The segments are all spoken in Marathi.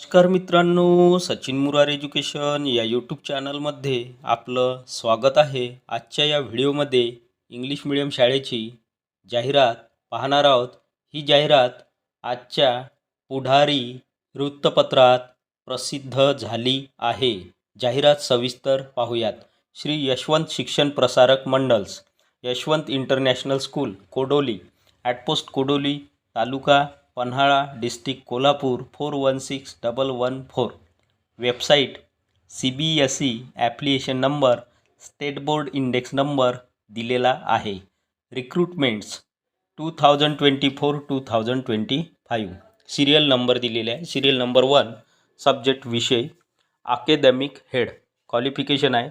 नमस्कार मित्रांनो सचिन मुरार एज्युकेशन या यूट्यूब चॅनलमध्ये आपलं स्वागत आहे. आजच्या या व्हिडिओमध्ये इंग्लिश मिडियम शाळेची जाहिरात पाहणार आहोत. ही जाहिरात आजच्या पुढारी वृत्तपत्रात प्रसिद्ध झाली आहे. जाहिरात सविस्तर पाहूयात. श्री यशवंत शिक्षण प्रसारक Mandal's Yashwant international school Kodoli at post Kodoli taluka Panhala district Kolhapur four one six double one four. Website C B S E application number state board index number दिलेला आहे. Recruitments two thousand twenty four two thousand twenty five. Serial number दिलेले आहे. सिरियल नंबर वन सब्जेक्ट विषय अकॅदमिक हेड क्वालिफिकेशन आहे.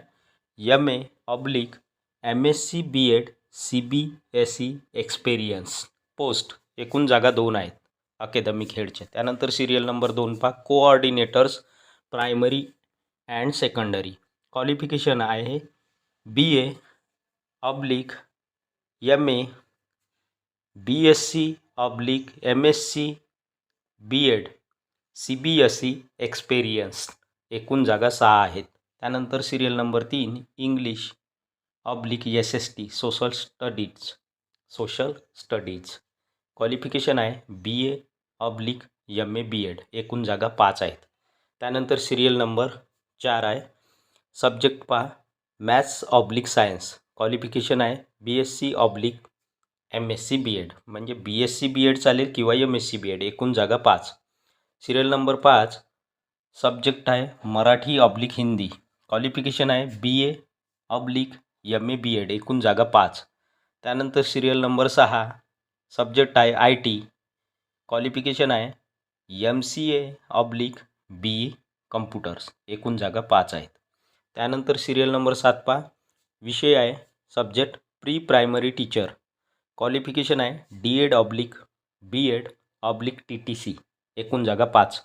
M A oblique M S C B Ed C B S E experience post एकूण जागा दोन आहेत. अकॅदमिक हेडचे त्यानंतर सिरियल नंबर दोन पा coordinators primary and secondary qualification आहे B A oblique M A B S C oblique M S C B Ed C B S C experience एकूण जागा सहा आहेत. त्यानंतर सिरियल नंबर तीन English oblique S S T social studies social studies qualification आहे B A oblique M A B Ed एकूण जागा पाच आहेत. त्यानंतर सिरियल नंबर चार आहे. सब्जेक्ट पहा. मॅथ्स ऑब्लिक सायन्स क्वालिफिकेशन आहे. B S C oblique M S C B Ed म्हणजे B S C B Ed चालेल किंवा M S C B Ed एकूण जागा पाच. सिरियल नंबर पाच. सब्जेक्ट आहे. मराठी ऑब्लिक हिंदी क्वालिफिकेशन आहे. B A oblique M A B Ed एकूण जागा पाच. त्यानंतर सिरियल नंबर सहा. सब्जेक्ट आहे. आय टी क्वालिफिकेशन आहे M C A oblique B E computers एकूण जागा पाच आहेत. त्यानंतर सिरियल नंबर सात पा विषय आहे. Subject pre primary teacher qualification आहे D Ed oblique B Ed oblique T T C एकूण जागा पाच.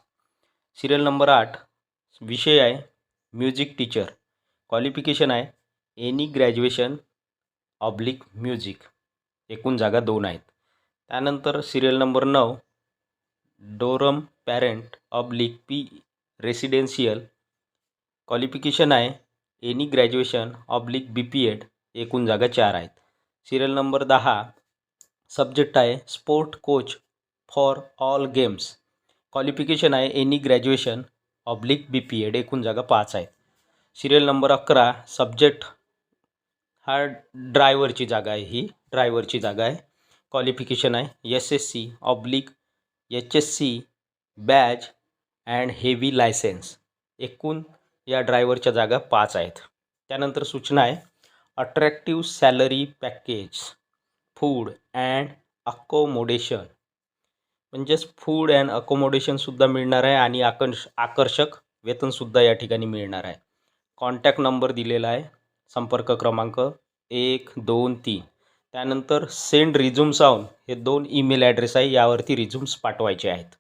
सिरियल नंबर आठ. विषय आहे. म्युझिक टीचर क्वालिफिकेशन आहे. एनी ग्रॅज्युएशन ऑब्लिक म्युझिक एकूण जागा दोन आहेत. त्यानंतर सिरियल नंबर नऊ. Dorm parent oblique P residential qualification आहे. Any graduation oblique B P Ed एकूण जागा चार आहेत. सिरियल नंबर दहा सब्जेक्ट आहे sport coach for all games. Qualification आहे any graduation oblique B P Ed एकूण जागा पाच आहेत. सिरियल नंबर अकरा सब्जेक्ट हा ड्रायव्हरची जागा आहे. ही ड्रायव्हरची जागा आहे. क्वालिफिकेशन आहे S S C oblique H S C batch and heavy licence एकूण या ड्रायव्हरच्या जागा पाच आहेत. त्यानंतर सूचना आहे attractive salary package food and accommodation म्हणजेच फूड अँड अकोमोडेशनसुद्धा मिळणार आहे आणि आकर्ष आकर्षक वेतनसुद्धा या ठिकाणी मिळणार आहे. कॉन्टॅक्ट नंबर दिलेला आहे संपर्क क्रमांक एक दोन तीन. त्यानंतर सेंड रिझ्यूम्स ऑन हे दोन ईमेल ॲड्रेस आहे यावरती रिझ्यूम्स पाठवायचे आहेत.